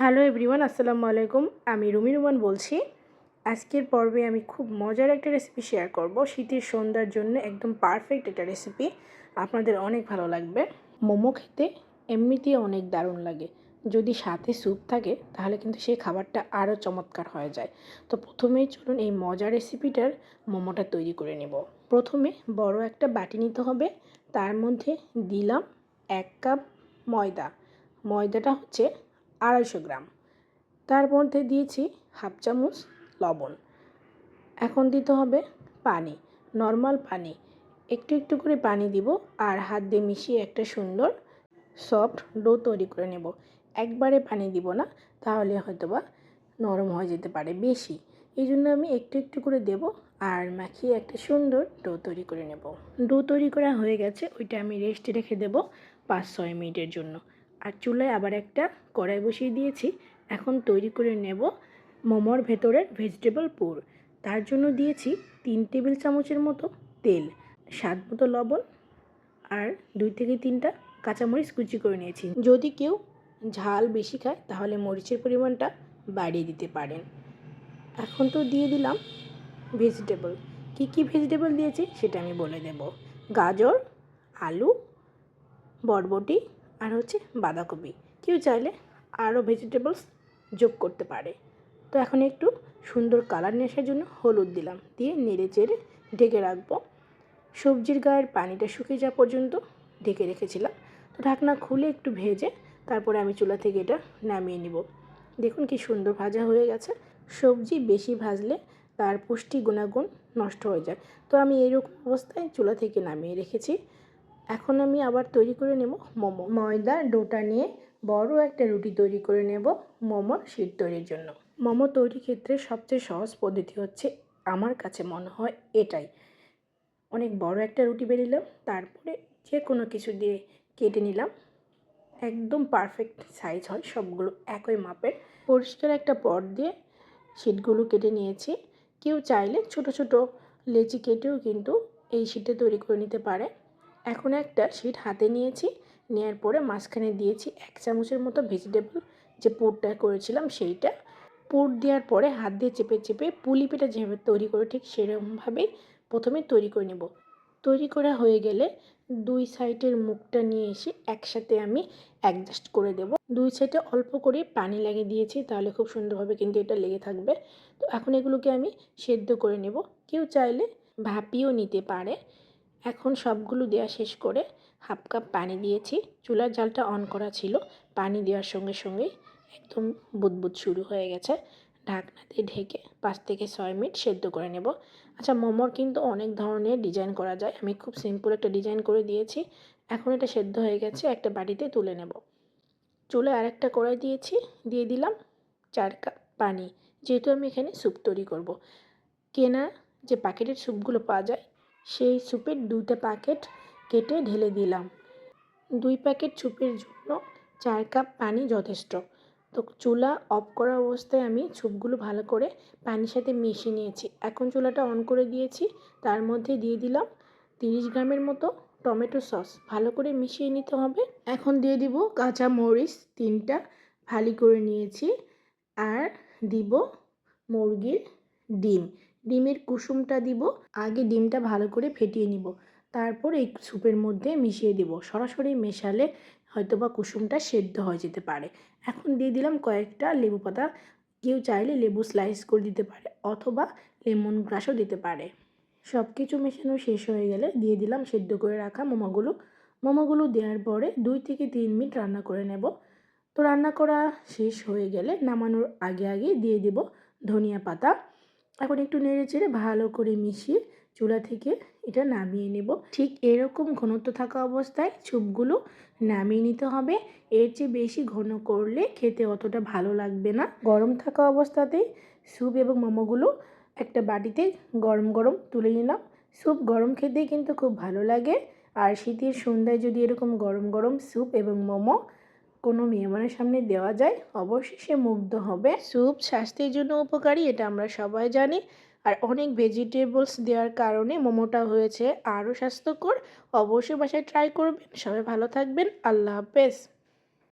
Hello everyone, আসসালামু আলাইকুম। আমি রুমি রুমান বলছি। আজকের পর্বে আমি খুব মজার একটা রেসিপি শেয়ার করব। শীতের সন্ধ্যার জন্য একদম পারফেক্ট একটা রেসিপি আপনাদের অনেক ভালো লাগবে। মোমো খেতে এমনিতেই অনেক দারুণ লাগে। যদি সাথে স্যুপ থাকে, তাহলে কিন্তু সেই খাবারটা আরও চমৎকার হয়ে যায়। তো প্রথমেই চলুন এই মজার রেসিপিটার মোমোটা তৈরি করে নেব। প্রথমে বড় একটা বাটি নিতে হবে। তার মধ্যে দিলাম এক কাপ ময়দা। ময়দাটা হচ্ছে আড়াইশো গ্রাম। তার মধ্যে দিয়েছি হাফ চামচ লবণ। এখন দিতে হবে পানি, নর্মাল পানি। একটু একটু করে পানি দিব আর হাত দিয়ে মিশিয়ে একটা সুন্দর সফট ডো তৈরি করে নেব। একবারে পানি দিব না, তাহলে হয়তোবা নরম হয়ে যেতে পারে বেশি। এই জন্য আমি একটু একটু করে দেব আর মাখিয়ে একটা সুন্দর ডো তৈরি করে নেব। ডো তৈরি করা হয়ে গেছে, ওইটা আমি রেস্টে রেখে দেব পাঁচ ছয় মিনিটের জন্য। আর চুলায় আবার একটা কড়াই বসিয়ে দিয়েছি। এখন তৈরি করে নেব মোমোর ভেতরের ভেজিটেবল পুর। তার জন্য দিয়েছি তিন টেবিল চামচের মতো তেল, স্বাদ মতো লবণ আর দুই থেকে তিনটা কাঁচামরিচ কুচি করে নিয়েছি। যদি কেউ ঝাল বেশি খায়, তাহলে মরিচের পরিমাণটা বাড়িয়ে দিতে পারেন। এখন তো দিয়ে দিলাম ভেজিটেবল কী কী ভেজিটেবল দিয়েছি সেটা আমি বলে দেব। গাজর, আলু, বরবটি আর হচ্ছে বাঁধাকপি। কেউ চাইলে আরও ভেজিটেবলস যোগ করতে পারে। তো এখন একটু সুন্দর কালার আসার জন্য হলুদ দিলাম। দিয়ে নেড়ে চেড়ে ঢেকে রাখব। সবজির গায়ের পানিটা শুকিয়ে যাওয়া পর্যন্ত ঢেকে রেখেছিলাম। তো ঢাকনা খুলে একটু ভেজে তারপরে আমি চুলা থেকে এটা নামিয়ে নিব। দেখুন কি সুন্দর ভাজা হয়ে গেছে। সবজি বেশি ভাজলে তার পুষ্টি গুণাগুণ নষ্ট হয়ে যায়। তো আমি এরকম অবস্থায় চুলা থেকে নামিয়ে রেখেছি। এখন আমি আবার তৈরি করে নেব মোমো। ময়দা, ডোটা নিয়ে বড় একটা রুটি তৈরি করে নেব মোমোর শীত তৈরির জন্য। মোমো তৈরির ক্ষেত্রে সবচেয়ে সহজ পদ্ধতি হচ্ছে আমার কাছে মনে হয় এটাই। অনেক বড় একটা রুটি বেরিলাম, তারপরে যে কোনো কিছু দিয়ে কেটে নিলাম। একদম পারফেক্ট সাইজ হয়, সবগুলো একই মাপের। পরিষ্কার একটা পট দিয়ে শিটগুলো কেটে নিয়েছি। কেউ চাইলে ছোট ছোট লেচি কেটেও কিন্তু এই শিটে তৈরি করে নিতে পারে। এখন একটা শিট হাতে নিয়েছি নেওয়ার পরে মাঝখানে দিয়েছি এক চামচের মতো ভেজিটেবল যে পুরটা করেছিলাম সেইটা। পুর দেওয়ার পরে হাত দিয়ে চেপে চেপে পুলি পিঠা যেভাবে তৈরি করে ঠিক সেরকমভাবেই প্রথমে তৈরি করে নেব। তৈরি করা হয়ে গেলে দুই সাইডের মুখটা নিয়ে এসে একসাথে আমি অ্যাডজাস্ট করে দেব। দুই সাইডে অল্প করে পানি লাগিয়ে দিয়েছি, তাহলে খুব সুন্দরভাবে কিন্তু এটা লেগে থাকবে। তো এখন এগুলোকে আমি সেদ্ধ করে নেব। কেউ চাইলে ভাপিও নিতে পারে। এখন সবগুলো দেওয়া শেষ করে হাফ কাপ পানি দিয়েছি। চুলার জালটা অন করা ছিল। পানি দেওয়ার সঙ্গে সঙ্গেই একদম বুদবুদ শুরু হয়ে গেছে। ঢাকনা দিয়ে ঢেকে পাঁচ থেকে ছয় মিনিট সেদ্ধ করে নেব। আচ্ছা মোমোর কিন্তু অনেক ধরনের ডিজাইন করা যায়। আমি খুব সিম্পল একটা ডিজাইন করে দিয়েছি। এখন এটা সেদ্ধ হয়ে গেছে, একটা বাটিতে তুলে নেব। চুলে আরেকটা কড়াই দিয়েছি, দিয়ে দিলাম চার কাপ পানি। যেহেতু আমি এখানে স্যুপ তৈরি করব। কেনা যে প্যাকেটের স্যুপগুলো পাওয়া যায় সেই স্যুপের দুইটা প্যাকেট কেটে ঢেলে দিলাম। দুই প্যাকেট স্যুপের জন্য চার কাপ পানি যথেষ্ট। তো চুলা অফ করা অবস্থায় আমি স্যুপগুলো ভালো করে পানির সাথে মিশিয়ে নিয়েছি। এখন চুলাটা অন করে দিয়েছি। তার মধ্যে দিয়ে দিলাম তিরিশ গ্রামের মতো টমেটো সস। ভালো করে মিশিয়ে নিতে হবে। এখন দিয়ে দিব কাঁচা মরিচ তিনটা ভালি করে নিয়েছি। আর দিব মুরগির ডিম। ডিমের কুসুমটা দিব, আগে ডিমটা ভালো করে ফেটিয়ে নিব। তারপর এই স্যুপের মধ্যে মিশিয়ে দিব। সরাসরি মেশালে হয়তো বা কুসুমটা সেদ্ধ হয়ে যেতে পারে। এখন দিয়ে দিলাম কয়েকটা লেবু পাতা। কেউ চাইলে লেবু স্লাইস করে দিতে পারে অথবা লেমন গ্রাসও দিতে পারে। সব কিছু মেশানো শেষ হয়ে গেলে দিয়ে দিলাম সেদ্ধ করে রাখা মোমোগুলো। মোমোগুলো দেওয়ার পরে দুই থেকে তিন মিনিট রান্না করে নেব। তো রান্না করা শেষ হয়ে গেলে নামানোর আগে আগে দিয়ে দেব ধনিয়া পাতা। এখন একটু নেড়ে চেড়ে ভালো করে মিশিয়ে চুলা থেকে এটা নামিয়ে নেব। ঠিক এরকম ঘনত্ব থাকা অবস্থায় চুপগুলো নামিয়ে নিতে হবে। এর চেয়ে বেশি ঘন করলে খেতে অতটা ভালো লাগবে না। গরম থাকা অবস্থাতেই স্যুপ এবং মোমোগুলো একটা বাটিতে গরম গরম তুলে নিলাম। স্যুপ গরম খেতেই কিন্তু খুব ভালো লাগে। আর শীতের সন্ধ্যায় যদি এরকম গরম গরম স্যুপ এবং মোমো কোনো মেহমানের সামনে দেওয়া যায়, অবশ্যই সে মুগ্ধ হবে। স্যুপ, স্বাস্থ্যের জন্য উপকারী, এটা আমরা সবাই জানি। আর অনেক ভেজিটেবলস দেওয়ার কারণে মোমোটা হয়েছে আরও স্বাস্থ্যকর। অবশ্যই বাসায় ট্রাই করবেন। সবাই ভালো থাকবেন। আল্লাহ হাফেজ।